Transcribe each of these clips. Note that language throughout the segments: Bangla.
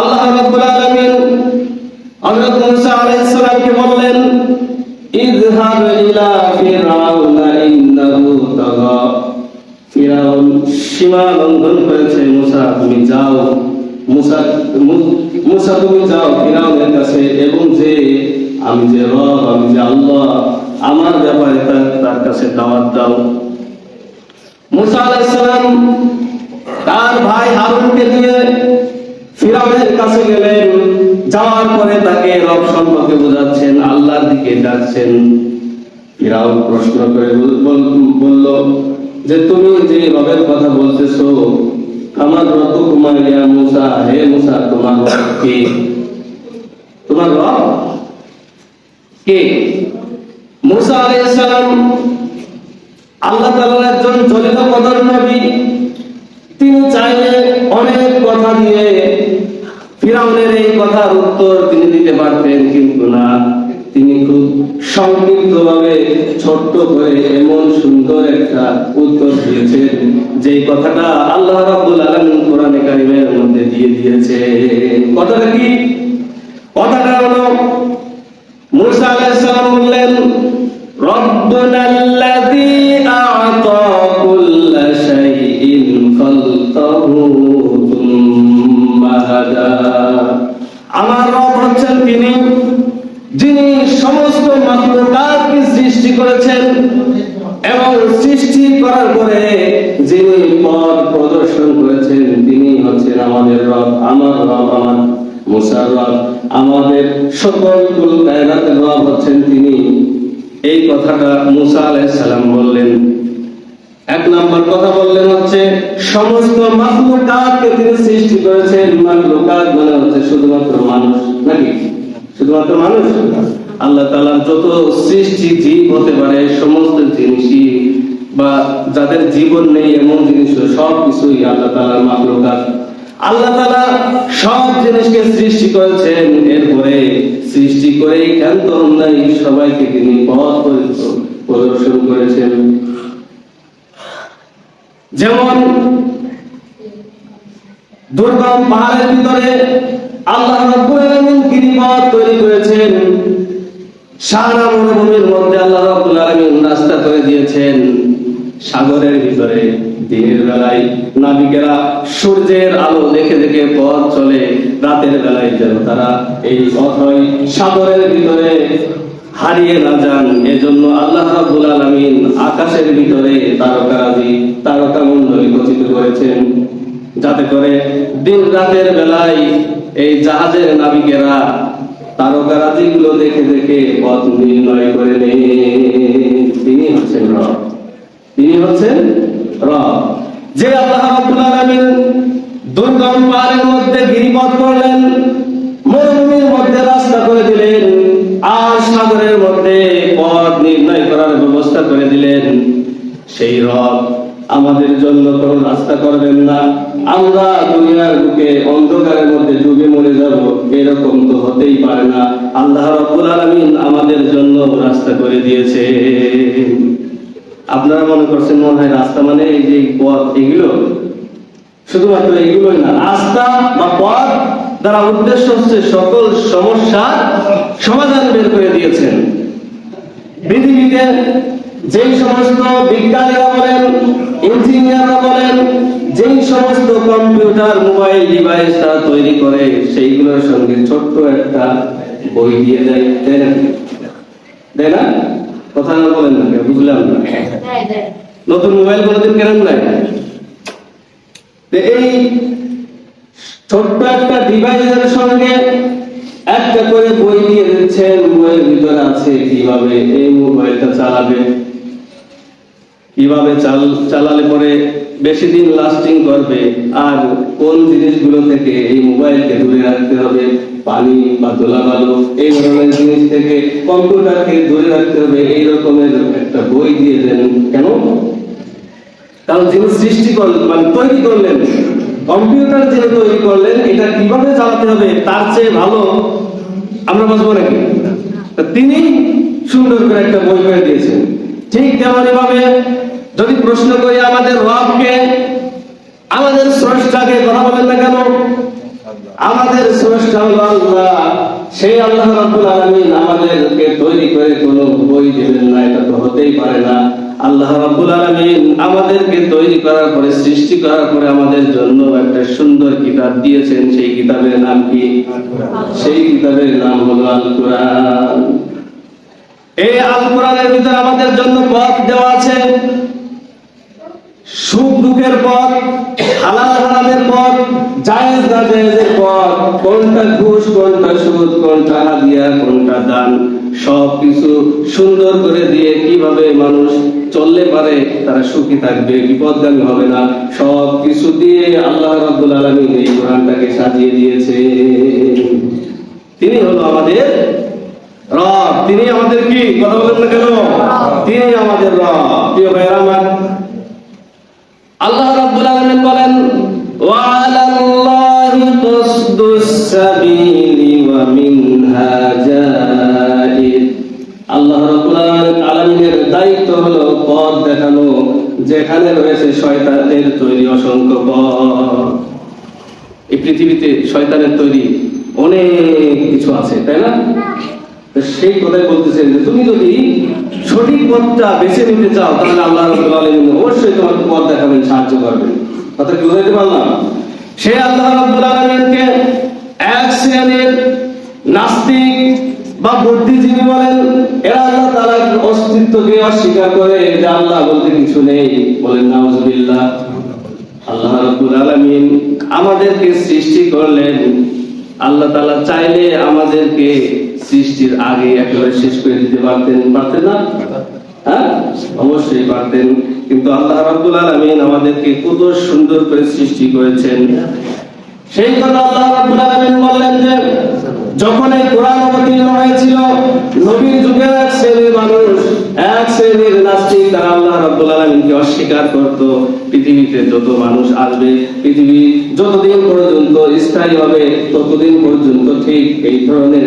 আল্লাহ রাব্বুল আলামিন হযরত মুসা আলাইহিস সালামকে বললেন, ইযহাব ইলা ফিরআউনা ইন্নাহু তাগা। ফিরাউন সীমা লঙ্ঘন করেছে মুসা, তুমি যাও, মুসা মুসা তুমি যাও ফিরাউনের কাছে এবং যে আমি যে রব, আমি যে আল্লাহ, আমার ব্যাপারে তার- কাছে দাওয়াত দাও। মুসা আলাইহিস সালাম তার ভাই হারুনকে ফিরাউনের কাছে গেলেন, যাওয়ার পরে তাকে রব সম্পর্কে বোঝাচ্ছেন, আল্লাহর দিকে ডাকছেন। ফিরাউন প্রশ্ন করে বল- বল- বলল, যে তুমি যে রবের কথা বলতেছো, আমার রব কুমারিয়া মুসা, হে মুসা, তোমার রব কে? তোমার রব কে? মুসা আলাইহিস সালাম আল্লাহ তাআলার একজন জলিত কদর নবী, তিনি চাইলে অনেক কথা দিয়ে ফিরাউনের এই কথার উত্তর তিনি দিতে পারতেন কিন্তু না। তিনি খুব সংক্ষিপ্ত ভাবে ছোট্ট করে এমন সুন্দর একটা উত্তর দিয়েছেন যে কথাটা আল্লাহ রাব্বুল আলামিন কোরআনে কারিমের মধ্যে দিয়ে দিয়েছে কথাটা কি? কথাটা হলো যিনি পথ প্রদর্শন করেছেন, তিনি হচ্ছেন আমাদের রব, আমার রব, আমার মুসার রব, আমাদের সকল কুল কায়নাতের রব হচ্ছেন তিনি। এই কথাটা মুসা আলাইহিস সালাম বললেন। এক নাম্বার কথা বললেন হচ্ছে, সমস্ত মাখলুকাতকে তিনি সৃষ্টি করেছেন মাখলুকাত মানে হচ্ছে শুধুমাত্র মানুষ, নাকি? শুধুমাত্র মানুষ? আল্লাহ তাআলার যত সৃষ্টি জীব হতে পারে, সমস্ত জিনিসই বা যাদের জীবন নেই এমন জিনিস সব কিছুই আল্লাহ তাআলার মাখলুকাত। আল্লাহ তাআলা সব জিনিসকে সৃষ্টি করেছেন, এরপরে সৃষ্টি করেই ক্ষান্ত নাই? সবাইকে তিনি পথ প্রদর্শন করেছেন। যেমন দুর্গম পাহাড়ের ভিতরে আল্লাহ গিরিপথ তৈরি করেছেন। সাহারা মরুভূমির মধ্যে আল্লাহ রাস্তা করে দিয়েছেন। সাগরের ভিতরে দিনের বেলায় নাবিকেরা সূর্যের আলো দেখে দেখে পথ চলে, রাতের বেলায় যেন তারা এই অথয় সাগরের ভিতরে হারিয়ে না যান। এজন্য আল্লাহ রাব্বুল আলামিন আকাশের ভিতরে তারকারাজি তারকা মণ্ডলী গঠিত করেছেন, যাতে করে দিন রাতের বেলায় এই জাহাজের নাবিকেরা তারকারাজি গুলো দেখে দেখে পথ নির্ণয় করে নেন তিনি হচ্ছেন রব। হচ্ছেন রব। যে আল্লাহ রাব্বুল আলামিন দুর্গম পাহাড়ের মধ্যে গিরিপথ করলেন, মরুভূমির মধ্যে রাস্তা করে দিলেন, আর সাগরের মধ্যে পথ নির্ণয় করার ব্যবস্থা করে দিলেন। সেই রব আমাদের জন্য কোন রাস্তা করবেন না। আমরা দুনিয়ার বুকে অন্ধকারের মধ্যে ডুবে মরে যাব, এরকম তো হতেই পারে না। আল্লাহ রাব্বুল আলামিন আমাদের জন্য রাস্তা করে দিয়েছে আপনারা মনে করছেন মনে হয় রাস্তা মানে এই যে পথ, এগুলো? শুধুমাত্র এগুলোই না, রাস্তা বা পথ দ্বারা উদ্দেশ্য হচ্ছে সকল সমস্যার সমাধান বের করে দিয়েছেন। পৃথিবীতে যেই সমস্ত বিজ্ঞানীরা বলেন, ইঞ্জিনিয়াররা বলেন, যেই সমস্ত কম্পিউটার, মোবাইল ডিভাইস তারা তৈরি করে, সেইগুলোর সঙ্গে ছোট্ট একটা বই দিয়ে দেয় তাই না? কথা না বলেন না বুঝলাম না। নতুন মোবাইল কোনোদিন কেনেন নাই? এই ছোট্ট একটা ডিভাইসের সঙ্গে একটা করে বই দিয়ে দিচ্ছেন মোবাইল ভিতরে আছে কীভাবে এই মোবাইলটা চালাবে। কীভাবে চাল চালালে পরে বেশি দিন লাস্টিং করবে, আর কোন জিনিসগুলো থেকে এই মোবাইলকে দূরে রাখতে হবে, পানি বা ধুলাবালু, এই ধরনের জিনিস থেকে কম্পিউটারকে দূরে রাখতে হবে, এই রকমের একটা বই দিয়ে দেন। কেন? কারণ যিনি সৃষ্টি করলেন মানে তৈরি করলেন, কম্পিউটার যিনি তৈরি করলেন, এটা কীভাবে চালাতে হবে, তার চেয়ে ভালো আমরা বুঝব নাকি? তিনি সুন্দর করে একটা বই করে দিয়েছেন। ঠিক তেমনি ভাবে যদি প্রশ্ন করি আমাদের রবকে, আমাদের স্রষ্টাকে কথা বলেন না কেন? আমাদের স্রষ্টা হলো আল্লাহ। সেই আল্লাহ রাব্বুল আলামিন আমাদেরকে তৈরি করে কোনো বই দিবেন না, এটা তো হতেই পারে না। আল্লাহ রাব্বুল আলামিন আমাদেরকে তৈরি করার পরে, সৃষ্টি করার পরে আমাদের জন্য একটা সুন্দর কিতাব দিয়েছেন। সেই কিতাবের নাম কি? সেই কিতাবের নাম হলো আল কোরআন এই আল কোরআনের ভিতরে আমাদের জন্য পথ দেওয়া আছে। সুখ দুঃখের পথ হালাল হারামের পথ জায়েজ না জায়েজের পথ কোনটা ঘুষ কোনটা সুদ কোনটা হাদিয়া কোনটা দান সব কিছু সুন্দর করে দিয়ে কীভাবে মানুষ চললে পারে তারা সুখী থাকবে বিপদগামী হবে না। সব কিছু দিয়ে আল্লাহ রাব্বুল আলামিন এই কোরআনটাকে সাজিয়ে দিয়েছে। তিনি হলো আমাদের রব। তিনি আমাদের কি? কথা বলেন না কেন? তিনি আমাদের রব। প্রিয় ভাইরা আমার আল্লাহ রাব্বুল আলামিন বলেন ওয়া আলাল্লাহি কসদুস সাবিলি ওয়া মিনহা জাইর আল্লাহ রাব্বুল আলামিনের দায়িত্ব হলো পথ দেখানো, যেখানে রয়েছে শয়তানের তৈরি অসংখ্য পথ। এই পৃথিবীতে শয়তানের তৈরি অনেক কিছু আছে, তাই না? সেই কথাই বলতেছেন যে, তুমি যদি সঠিক পথটা বেছে নিতে চাও, তাহলে আল্লাহ রাব্বুল আলামিন অবশ্যই তোমাকে পথ দেখাবেন, সাহায্য করবেন। কথা কি বুঝাইতে পারলাম? সে আল্লাহ রাব্বুল আলামিনকে এক শ্রেণির নাস্তিক বা বুদ্ধিজীবী বলেন, এরা আল্লাহ তাআলার অস্তিত্বকে অস্বীকার করে যে আল্লাহ বলতে কিছু নেই। বলেন, নাউজুবিল্লাহ, আল্লাহ রাব্বুল আলামিন আমাদেরকে সৃষ্টি করলেন। আল্লাহ তালা চাইলে আমাদেরকে সৃষ্টির আগে একেবারে শেষ করে দিতে পারতেন পারতেন না? হ্যাঁ? অবশ্যই পারতেন। কিন্তু আল্লাহ আমাদেরকে কত সুন্দর করে সৃষ্টি করেছেন। সেই কথা আল্লাহ রাব্বুল আলামিন বললেন যে, যখন এই কোরআন অবতীর্ণ হয়েছিল, নবীর যুগের এক শ্রেণির মানুষ, এক শ্রেণির নাস্তিক তারা রাব্বুল আলামিনকে অস্বীকার করত? পৃথিবীতে যত মানুষ আসবে, পৃথিবী যতদিন পর্যন্ত স্থায়ী হবে, ততদিন পর্যন্ত ঠিক এই ধরনের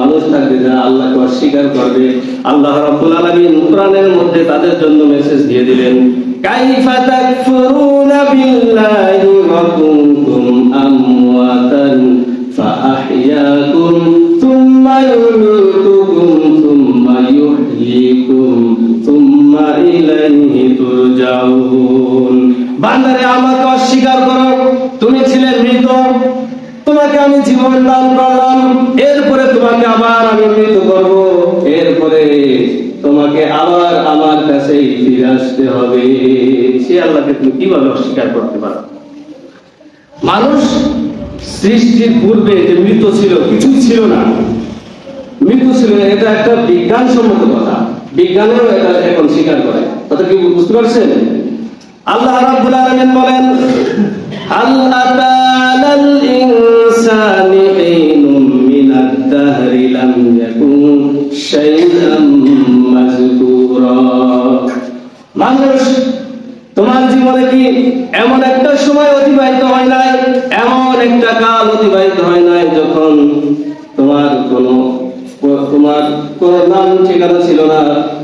মানুষ থাকবে যারা আল্লাহকে অস্বীকার করবে। আল্লাহ রাব্বুল আলামিন কোরআনের মধ্যে তাদের জন্য মেসেজ দিয়ে দিলেন তাকফুরুনা বিল্লাহি ওয়া কুনতুম কীভাবে অস্বীকার করতে পারো? মানুষ সৃষ্টির পূর্বে যে মৃত ছিল, কিছুই ছিল না। মৃত ছিল, এটা একটা বিজ্ঞানসম্মত কথা। বিজ্ঞানেও এটা এখন স্বীকার করে। কথা কি বুঝতে পারছেন? আল্লাহ রাব্বুল আলামিন বলেন হাল আতালাল ইনসানি হিনুম মিনাদ দাহরি লাম ইয়াকুন শাইআম মাযকুরা মানুষ তোমার জীবনে কি এমন একটা সময় অতিবাহিত হয় নাই? এমন একটা কাল অতিবাহিত হয় নাই যখন তোমার কোনো তোমার কোন নাম ঠিকানা ছিল না,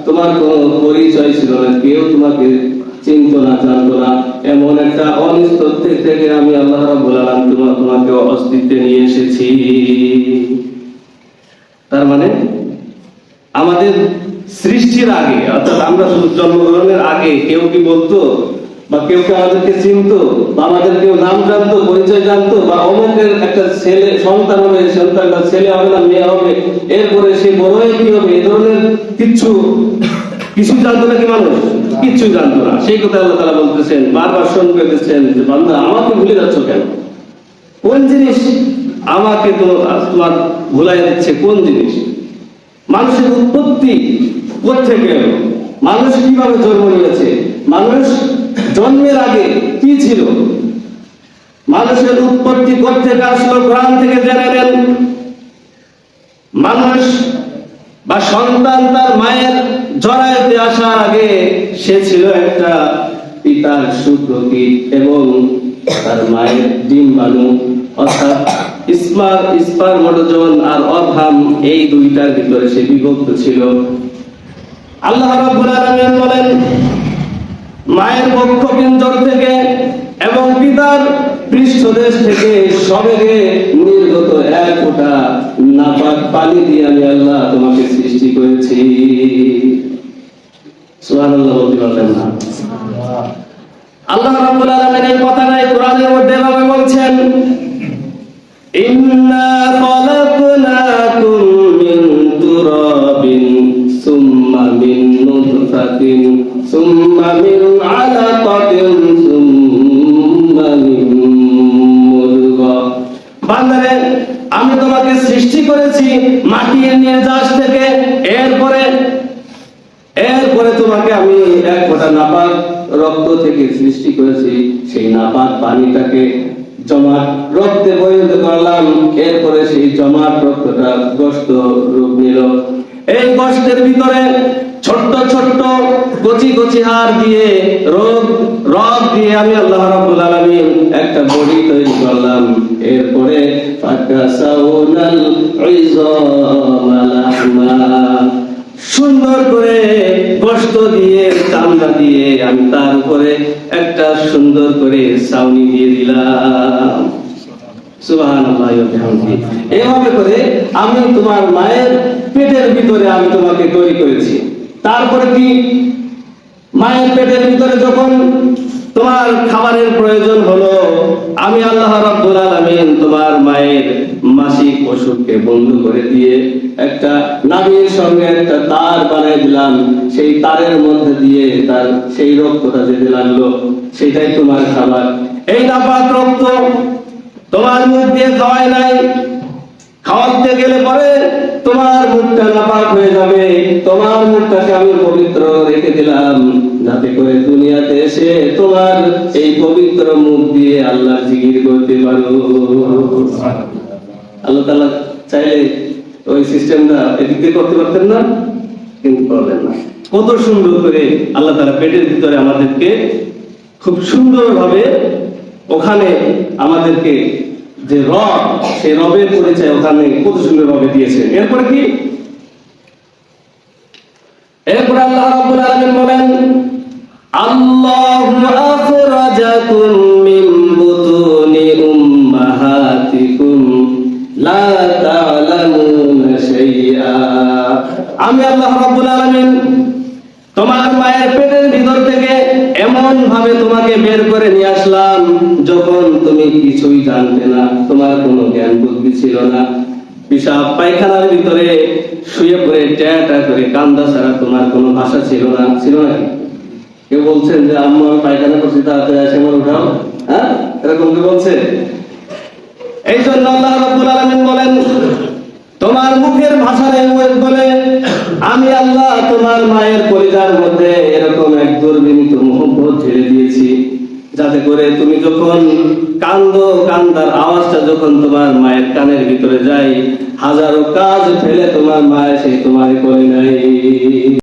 তোমার কোন পরিচয় ছিল না, কেউ তোমাকে চিনত না, জানতো না। এমন একটা থেকে আমি আল্লাহ রাব্বুল আলামিন তোমার তোমাকে অস্তিত্বে নিয়ে এসেছি। তার মানে আমাদের সৃষ্টির আগে, অর্থাৎ আমরা জন্মগ্রহণের আগে কেউ কি বলতো, বা কেউ কি আমাদেরকে চিনতো, বা আমাদের কেউ নাম জানতো, পরিচয় জানতো, বা অমুকের একটা ছেলে, সন্তান হবে সন্তানটা ছেলে হবে না, মেয়ে হবে, এরপরে সে বড় হয়ে কি হবে? এই ধরনের কিচ্ছু কিছু জানতো নাকি মানুষ? কিচ্ছু জানতো না। সেই কথা আল্লাহ তাআলা বলতেছেন, বারবার শোন করে দিচ্ছেন যে, বান্দা, আমাকে ভুলে যাচ্ছ কেন? কোন জিনিস আমাকে তো তোমার ভুলাই দিচ্ছে? কোন জিনিস? মানুষের উৎপত্তি এলো? মানুষ কীভাবে জন্ম নিয়েছে? মানুষ জন্মের আগে কি ছিল? মানুষের উৎপত্তি কোথেকে আসলো? কোরআন থেকে জেনে নেন। মানুষ বা সন্তান তার মায়ের জড়াইতে আসার আগে সে ছিল একটা পিতার সুপ্রকৃত এবং তার মায়ের ডিম্বাণু, অর্থাৎ স্পারমোটোজোন আর এই দুইটার ভিতরে সে বিভক্ত ছিল। আল্লাহ রাব্বুল আলামিন বলেন, মায়ের বক্ষ থেকে এবং পিতার পৃষ্ঠদেশ থেকে সবেগে নির্গত এক ফোঁটা নাপাক পানি দিয়ে আমি আল্লাহ তোমাকে সৃষ্টি করেছি, মাটির নির্যাস থেকে। এরপরে এরপরে তোমাকে আমি এক ফোঁটা নাপাক রক্ত থেকে সৃষ্টি করেছি। সেই নাপাক পানিটাকে জমাট রক্তে পরিণত করলাম। এরপরে সেই জমাট রক্তটা গ্রস্ত রূপ নিল। এই গোস্তের ভিতরে ছোট্ট ছোট্ট কচি কচি হাড় দিয়ে, রোগ রগ দিয়ে আমি আল্লাহ রাব্বুল আলামিন একটা বডি তৈরি করলাম এরপরে ফাকাসাউনাল ইযামা লাহমা সুন্দর করে গোস্ত দিয়ে, চামড়া দিয়ে আমি তার উপরে একটা সুন্দর করে ছাউনি দিয়ে দিলাম। এভাবে করে আমি তোমার মায়ের পেটের ভিতরে আমি তোমাকে তৈরি করেছি। তারপরে কি? মায়ের পেটের ভিতরে যখন তোমার খাবারের প্রয়োজন হলো, আমি আল্লাহ রাব্বুল তোমার মায়ের মাসিক ওষুধকে বন্ধ করে দিয়ে একটা নাভির সঙ্গে একটা তার বানাই দিলাম। সেই তারের মধ্যে দিয়ে তার সেই রক্তটা যেতে লাগল, সেটাই তোমার খাবার। এই নাপাক রক্ত তোমার মুখ দিয়ে খাওয়াই নাই। খাওয়াতে গেলে পরে তোমার মুখটা নাপাক হয়ে যাবে। তোমার মুখটাকে আমি পবিত্র রেখে দিলাম। যাতে করে দুনিয়াতে এসে তোমার এই পবিত্র মুখ দিয়ে আল্লাহ জিকির করতে পারো। আল্লাহ তাআলা চাইলে ওই সিস্টেমটা এদিক দিয়ে করতে পারতেন না, কিন্তু করলেন না। কত সুন্দর করে আল্লাহ তাআলা পেটের ভিতরে আমাদেরকে খুব সুন্দরভাবে ওখানে আমাদেরকে যে রব, সেই রবের পরিচয় ওখানে কত সুন্দরভাবে দিয়েছে। এরপরে কি? এরপরে আল্লাহ রাব্বুল আলামিন বলেন, আল্লাহু আখরাজাকুম মিন বুতুনি উম্মাহাতিকুম, লা শাইআ। আমি আল্লাহ রাব্বুল আলামিন তোমার মায়ের পেটের ভিতর থেকে এমন ভাবে তোমাকে বের করে নিয়ে আসলাম, যখন তুমি কিছুই জানতে না, তোমার কোনো জ্ঞান বুদ্ধি ছিল না। পিসাব পায়খানার ভিতরে শুয়ে পড়ে করে কান্দা ছাড়া তোমার কোনো ভাষা ছিল না, ছিল নাকি কেউ বলছেন যে, আম্মা আমি পায়খানা করছি, তাড়াতাড়ি আসে আমার উঠাও। হ্যাঁ? এরকম কি বলছে? এই জন্য আল্লাহ রাব্বুল বলেন তোমার মুখের ভাষা এমন বলে, আমি আল্লাহ তোমার মায়ের পরিবার মধ্যে এরকম এক দুর্বিনীত মোহব্বত ছেড়ে দিয়েছি। যাতে করে তুমি যখন কান্দ, কান্দার আওয়াজটা যখন তোমার মায়ের কানের ভিতরে যায়, হাজারো কাজ ফেলে তোমার মায়ের সেই তোমার করে নাই।